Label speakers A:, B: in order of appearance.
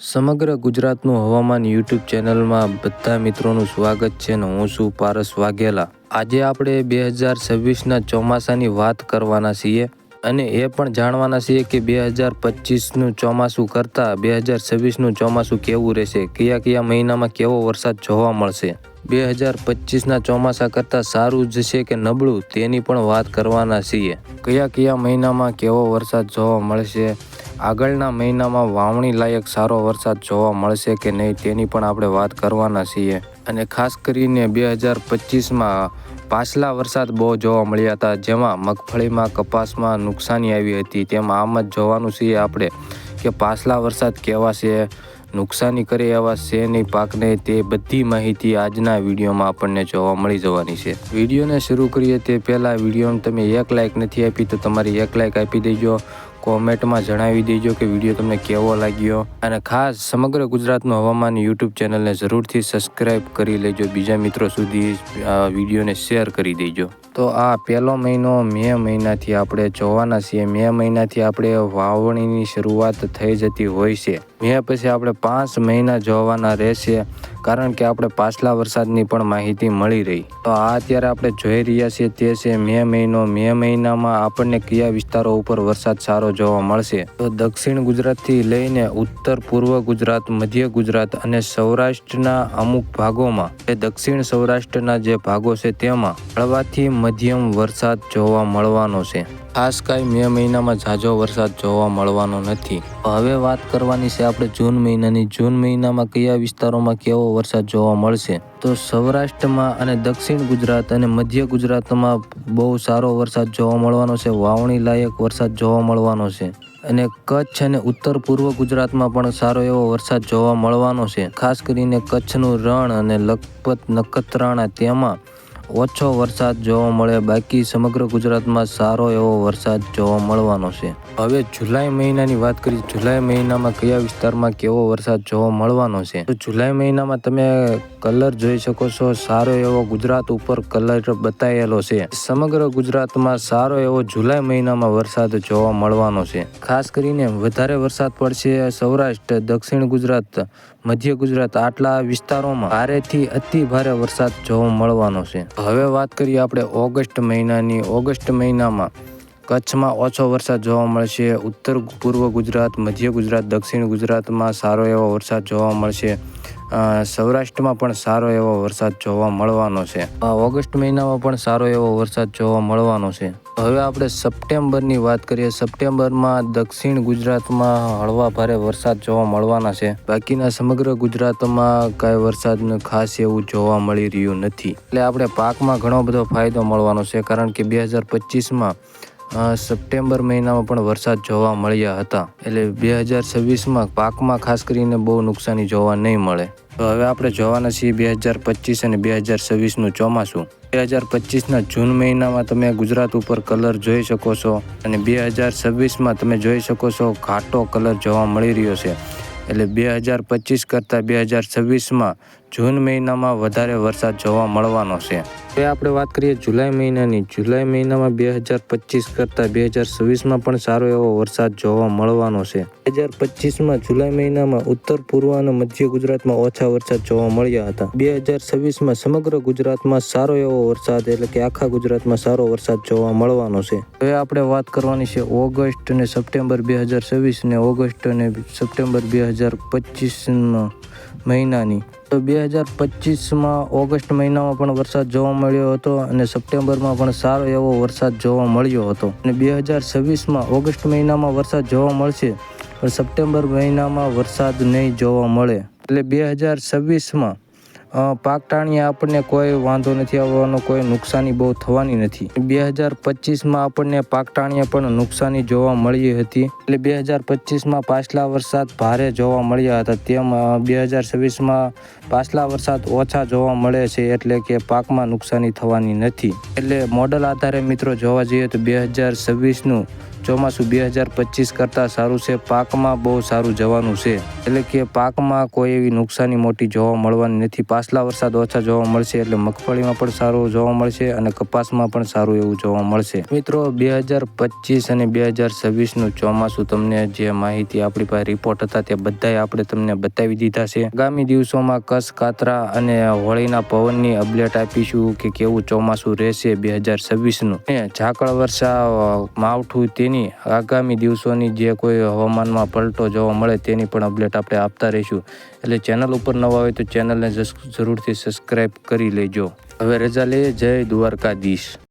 A: સમગ્ર ગુજરાતનું હવામાન યુટ્યુબ ચેનલમાં બધા મિત્રોનું સ્વાગત છે ને હું છું પારસ વાઘેલા. આજે આપણે બે હજાર છવ્વીસના ચોમાસાની વાત કરવાના છીએ અને એ પણ જાણવાના છીએ કે બે હજાર પચીસનું ચોમાસું કરતાં બે હજાર છવ્વીસનું ચોમાસું કેવું રહેશે? કયા કયા મહિનામાં કેવો વરસાદ જોવા મળશે? બે હજાર પચીસના ચોમાસા કરતાં સારું જ છે કે નબળું? તેની પણ વાત કરવાના છીએ. કયા કયા મહિનામાં કેવો વરસાદ જોવા મળશે? આગળના મહિનામાં વાવણી લાયક સારો વરસાદ જોવા મળશે કે નહીં તેની પણ આપણે વાત કરવાના છીએ. અને ખાસ કરીને બે હજાર પચીસમાં પાછલા વરસાદ બહુ જોવા મળ્યા હતા, જેમાં મગફળીમાં કપાસમાં નુકસાની આવી હતી. તેમાં આમ જ જોવાનું છીએ આપણે કે પાછલા વરસાદ કેવા છે, નુકસાની કરે એવા નહીં પાકને તે બધી માહિતી આજના વિડીયોમાં આપણને જોવા મળી જવાની છે. વિડીયોને શરૂ કરીએ તે પહેલાં વિડીયોને તમે એક લાઇક નથી આપી તો તમારી એક લાઇક આપી દેજો. કોમેન્ટમાં જણાવી દેજો કે વીડિયો તમને કેવો લાગ્યો. અને ખાસ સમગ્ર ગુજરાતનું હવામાન યુટ્યુબ ચેનલને જરૂરથી સબસ્ક્રાઈબ કરી લેજો. બીજા મિત્રો સુધી વિડીયોને શેર કરી દેજો. તો આ પહેલો મહિનો મે મહિનાથી આપણે જોવાના છીએ. મે મહિનાથી આપણે વાવણીની શરૂઆત થઈ જતી હોય છે. મે પછી આપણે પાંચ મહિના જોવાના રહેશે. કારણ કે આપણે પાછલા વરસાદની પણ માહિતી મળી રહી. તો આ અત્યારે આપણે જોઈ રહ્યા છીએ તે છે મે મહિનો. મે મહિનામાં આપણને કયા વિસ્તારો ઉપર વરસાદ સારો જોવા મળશે? તો દક્ષિણ ગુજરાતથી લઈને ઉત્તર, પૂર્વ ગુજરાત, મધ્ય ગુજરાત અને સૌરાષ્ટ્રના અમુક ભાગોમાં એ દક્ષિણ સૌરાષ્ટ્રના જે ભાગો છે તેમાં હળવાથી મધ્યમ વરસાદ જોવા મળવાનો છે. ખાસ કાંઈ મે મહિનામાં ઝાઝો વરસાદ જોવા મળવાનો નથી. હવે વાત કરવાની છે આપણે જૂન મહિનાની. જૂન મહિનામાં કયા વિસ્તારોમાં કેવો વરસાદ જોવા મળશે? તો સૌરાષ્ટ્રમાં અને દક્ષિણ ગુજરાત અને મધ્ય ગુજરાતમાં બહુ સારો વરસાદ જોવા મળવાનો છે. વાવણી લાયક વરસાદ જોવા મળવાનો છે. અને કચ્છ અને ઉત્તર પૂર્વ ગુજરાતમાં પણ સારો એવો વરસાદ જોવા મળવાનો છે. ખાસ કરીને કચ્છનું રણ અને લખપત નખત્રાણા તેમાં ઓછો વરસાદ જોવા મળે, બાકી સમગ્ર ગુજરાતમાં સારો એવો વરસાદ જોવા મળવાનો છે. હવે જુલાઈ મહિનાની વાત કરી જુલાઈ મહિનામાં કયા વિસ્તારમાં કેવો વરસાદ જોવા મળવાનો છે? તો જુલાઈ મહિનામાં તમે કલર જોઈ શકો છો, સારો એવો ગુજરાત ઉપર કલર બતાવેલો છે. સમગ્ર ગુજરાતમાં સારો એવો જુલાઈ મહિનામાં વરસાદ જોવા મળવાનો છે. ખાસ કરીને વધારે વરસાદ પડશે સૌરાષ્ટ્ર, દક્ષિણ ગુજરાત મધ્ય ગુજરાત આટલા વિસ્તારોમાં ભારેથી અતિ ભારે વરસાદ જોવા મળવાનો છે. હવે વાત કરીએ આપણે ઓગસ્ટ મહિનાની. ઓગસ્ટ મહિનામાં કચ્છમાં ઓછો વરસાદ જોવા મળશે. ઉત્તર પૂર્વ ગુજરાત, મધ્ય ગુજરાત, દક્ષિણ ગુજરાતમાં સારો એવો વરસાદ જોવા મળશે. સૌરાષ્ટ્રમાં પણ સારો એવો વરસાદ જોવા મળવાનો છે. ઓગસ્ટ મહિનામાં પણ સારો એવો વરસાદ જોવા મળવાનો છે. હવે આપણે સપ્ટેમ્બરની વાત કરીએ. સપ્ટેમ્બરમાં દક્ષિણ ગુજરાતમાં હળવા ભારે વરસાદ જોવા મળવાના છે. બાકીના સમગ્ર ગુજરાતમાં કાંઈ વરસાદનું ખાસ એવું જોવા મળી રહ્યું નથી. એટલે આપણે પાકમાં ઘણો બધો ફાયદો મળવાનો છે. કારણ કે બે હજાર પચીસમાં સપ્ટેમ્બર મહિનામાં પણ વરસાદ જોવા મળ્યા હતા. એટલે બે હજાર છવ્વીસમાં પાકમાં ખાસ કરીને બહુ નુકસાની જોવા નહીં મળે. તો હવે આપણે જોવાના છીએ બે હજાર પચીસ અને બે હજાર છવ્વીસનું ચોમાસું. બે હજાર પચીસના જૂન મહિનામાં તમે ગુજરાત ઉપર કલર જોઈ શકો છો અને બે હજાર છવ્વીસમાં તમે જોઈ શકો છો ઘાટો કલર જોવા મળી રહ્યો છે. એટલે બે હજાર પચીસ કરતાં બે હજાર છવ્વીસમાં જૂન મહિનામાં વધારે વરસાદ જોવા મળવાનો છે. હવે આપણે વાત કરીએ જુલાઈ મહિનાની. જુલાઈ મહિનામાં બે હજાર પચીસ કરતાં બે હજાર છવ્વીસમાં પણ સારો એવો વરસાદ જોવા મળવાનો છે. બે હજાર પચીસમાં જુલાઈ મહિનામાં ઉત્તર, પૂર્વ અને મધ્ય ગુજરાતમાં ઓછા વરસાદ જોવા મળ્યા હતા. બે હજાર છવ્વીસમાં સમગ્ર ગુજરાતમાં સારો એવો વરસાદ એટલે કે આખા ગુજરાતમાં સારો વરસાદ જોવા મળવાનો છે. હવે આપણે વાત કરવાની છે ઓગસ્ટ અને સપ્ટેમ્બર બે હજાર છવ્વીસ અને ઓગસ્ટ અને સપ્ટેમ્બર બે હજાર પચીસમાં મહિનાની. તો બે હજાર પચીસમાં ઓગસ્ટ મહિનામાં પણ વરસાદ જોવા મળ્યો હતો અને સપ્ટેમ્બરમાં પણ સારો એવો વરસાદ જોવા મળ્યો હતો. અને બે હજાર છવ્વીસમાં ઓગસ્ટ મહિનામાં વરસાદ જોવા મળશે, પણ સપ્ટેમ્બર મહિનામાં વરસાદ નહીં જોવા મળે. એટલે બે હજાર છવ્વીસમાં પાક ટાણીએ આપણને કોઈ વાંધો નથી આવવાનો, કોઈ નુકસાની બહુ થવાની નથી. બે હજાર પચીસમાં આપણને પાક ટાણીએ પણ નુકસાની જોવા મળી હતી. એટલે બે હજાર પચીસમાં પાછલા વરસાદ ભારે જોવા મળ્યા હતા. તેમ બે હજાર છવ્વીસમાં પાછલા વરસાદ ઓછા જોવા મળે છે એટલે કે પાકમાં નુકસાની થવાની નથી. એટલે મોડલ આધારે મિત્રો જોવા જઈએ તો બે હજાર છવ્વીસનું ચોમાસું બે હજાર પચીસ કરતાં સારું છે. પાકમાં બહુ સારું જવાનું છે. એટલે કે પાકમાં કોઈ એવી નુકસાની મોટી જોવા મળવાની નથી. પાછલા વરસાદ ઓછા જોવા મળશે એટલે મગફળીમાં પણ સારું જોવા મળશે અને કપાસમાં પણ સારું એવું જોવા મળશે. મિત્રો, બે હજાર પચીસ અને બે હજાર છવ્વીસનું ચોમાસું તમને જે માહિતી આપણી પાસે રિપોર્ટ હતા તે બધાય આપણે તમને બતાવી દીધા છે. આગામી દિવસોમાં કસ કાતરા અને હોળીના પવનની અપડેટ આપીશું કે કેવું ચોમાસું રહેશે બે હજાર છવ્વીસનું. ઝાકળ વર્ષા માવઠું તેની આગામી દિવસોની જે કોઈ હવામાનમાં પલટો જોવા મળે તેની પણ અપડેટ આપણે આપતા રહીશું. એટલે ચેનલ ઉપર નવા હોય તો ચેનલને જરૂરથી સબસ્ક્રાઈબ કરી લેજો. હવે રજા લઈએ. જય દ્વારકાધીશ.